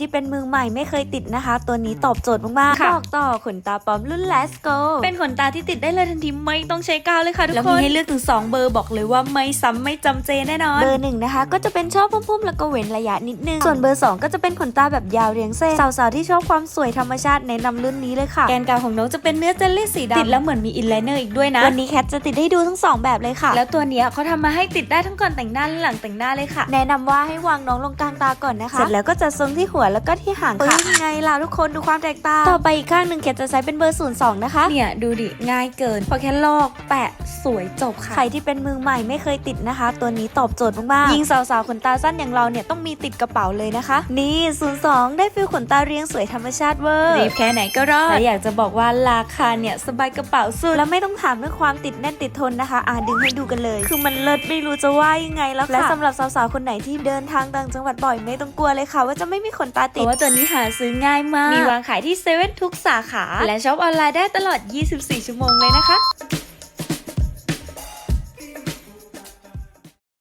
ที่เป็นมือใหม่ไม่เคยติดนะคะ ตัวนี้ตอบโจทย์มากๆค่ะบอกต่อขนตาปลอมรุ่น Let's Go เป็นขนตาที่ติดได้เลยทันทีไม่ต้องใช้กาวเลยค่ะทุกแล้วคมีนให้เลือกถึง 2 เบอร์บอกเลยว่าไม่ซ้ำไม่จำเจแน่นอน เบอร์หนึ่งนะคะ ก็จะเป็นชอบพุ่มๆแล้วก็เว้นระยะนิดนึง ส่วนเบอร์ 2 ก็จะเป็นขนตาแบบยาวเรียงเส้น สาวๆที่ชอบความสวยธรรมชาติแนะนำรุ่นนี้เลยค่ะ แกนกลางของน้องจะเป็นเนื้อเจลลี่สีดำติดแล้วเหมือนมีอินไลเนอร์อีกด้วยนะ วันนี้แคทจะติดให้ดูทั้งสองแบบเลยค่ะ แล้วตัวเนี้ยเขาทำมาให้ติดได้ทั้งก่อนแต่งหน้าและหลังแต่งหน้าเลยค่ะ แนะนำว่าให้วางน้องลงกลางตาก่อนนะคะ เสร็จแล้วก็จัดทรงที่หัวแล้วก็ที่หางค่ะเป็นไงล่ะทุกคนดูความแตกต่างต่อไปอีกข้างหนึ่งแคทจะใช้เป็นเบอร์ศูนย์สองนะคะเนี่ยดูดิง่ายเกินพอแค่ลอกแปะสวยจบค่ะใครที่เป็นมือใหม่ไม่เคยติดนะคะ ตัวนี้ตอบโจทย์มากๆยิ่งสาวๆขนตาสั้นอย่างเราเนี่ยต้องมีติดกระเป๋าเลยนะคะ นี่02ได้ฟิลขนตาเรียงสวยธรรมชาติเวอร์รีบแค่ไหนก็รอดและอยากจะบอกว่าราคาเนี่ยสบายกระเป๋าสุดแล้วไม่ต้องถามเรื่องความติดแน่นติดทนนะคะ อ่าดึงให้ดูกันเลย คือมันเลิศไม่รู้จะว่ายังไงแล้วค่ะและสำหรับสาวๆคนไหนที่เดินทางต่างจังหวัดบ่อยไม่ต้องกลัวเลยค่ะ ว่าจะไม่มีขนตาเพติดราะว่าตัวนี้หาซื้อง่ายมาก มีมีวางวางขายที่เซเว่นทุกสาขา และช็อปออนไลน์ได้ตลอด 24 ชั่วโมงเลยนะคะ